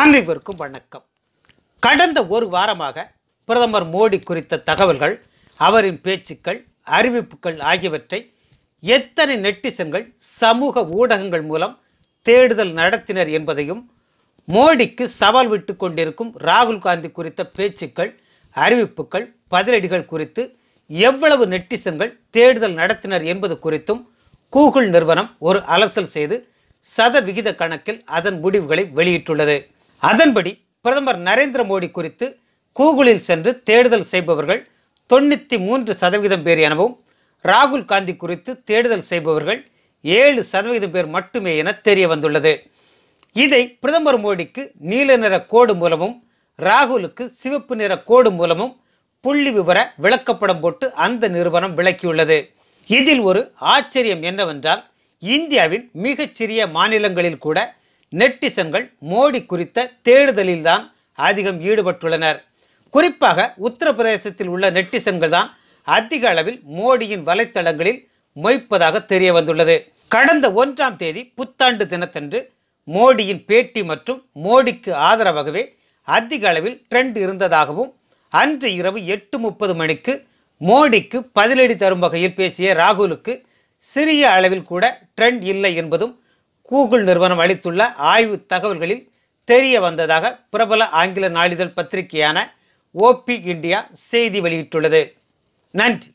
அனைவருக்கும் வணக்கம். கடந்த ஒரு வாரமாக பிரதமர் மோடி குறித்த தகவல்கள் அவரின் பேச்சுக்கள் அறிவிப்புகள் ஆகியவற்றை எத்தனை நெட்டிசன்கள் சமூக ஊடகங்கள் மூலம் தேடுதல் நடத்தினர் என்பதையும் மோடிக்கு சவால் விட்டு கொண்டிருக்கும் ராகுல் காந்தி குறித்த பேச்சுக்கள் அறிவிப்புகள் பதிலடிகள் குறித்து எவ்வளவு நெட்டிசன்கள் தேடுதல் நடத்தினர் என்பது குறித்தும் கூகுள் நிறுவனம் ஒரு அலசல் செய்து சதவிகித கணக்கில் அதன் முடிவுகளை வெளியிட்டுள்ளது. அதன்படி பிரதமர் நரேந்திர மோடி குறித்து கூகுளில் சென்று தேடுதல் செய்பவர்கள் தொண்ணூற்றி மூன்று சதவீதம் பேர் எனவும் ராகுல் காந்தி குறித்து தேடுதல் செய்பவர்கள் ஏழு சதவீதம் பேர் மட்டுமே என தெரிய வந்துள்ளது. இதை பிரதமர் மோடிக்கு நீல நிற கோடு மூலமும் ராகுலுக்கு சிவப்பு நிற கோடு மூலமும் புள்ளி விவர விளக்கப்படம் போட்டு அந்த நிறுவனம் விளக்கியுள்ளது. இதில் ஒரு ஆச்சரியம் என்னவென்றால் இந்தியாவின் மிகச்சிறிய மாநிலங்களில் கூட நெட்டிசன்கள் மோடி குறித்த தேடுதலில்தான் அதிகம் ஈடுபட்டுள்ளனர். குறிப்பாக உத்தரப்பிரதேசத்தில் உள்ள நெட்டிசன்கள் தான் அதிக அளவில் மோடியின் வலைத்தளங்களில் மொய்ப்பதாக தெரிய வந்துள்ளது. கடந்த ஒன்றாம் தேதி புத்தாண்டு தினத்தன்று மோடியின் பேட்டி மற்றும் மோடிக்கு ஆதரவாகவே அதிக அளவில் ட்ரெண்ட் இருந்ததாகவும் அன்று இரவு எட்டு முப்பது மணிக்கு மோடிக்கு பதிலடி தரும் வகையில் பேசிய ராகுலுக்கு சிறிய அளவில் கூட ட்ரெண்ட் இல்லை என்பதும் கூகுள் நிறுவனம் அளித்துள்ள ஆய்வு தகவல்களில் தெரிய வந்ததாக பிரபல ஆங்கில நாளிதழ் பத்திரிகையான ஓபி இந்தியா செய்தி வெளியிட்டுள்ளது. நன்றி.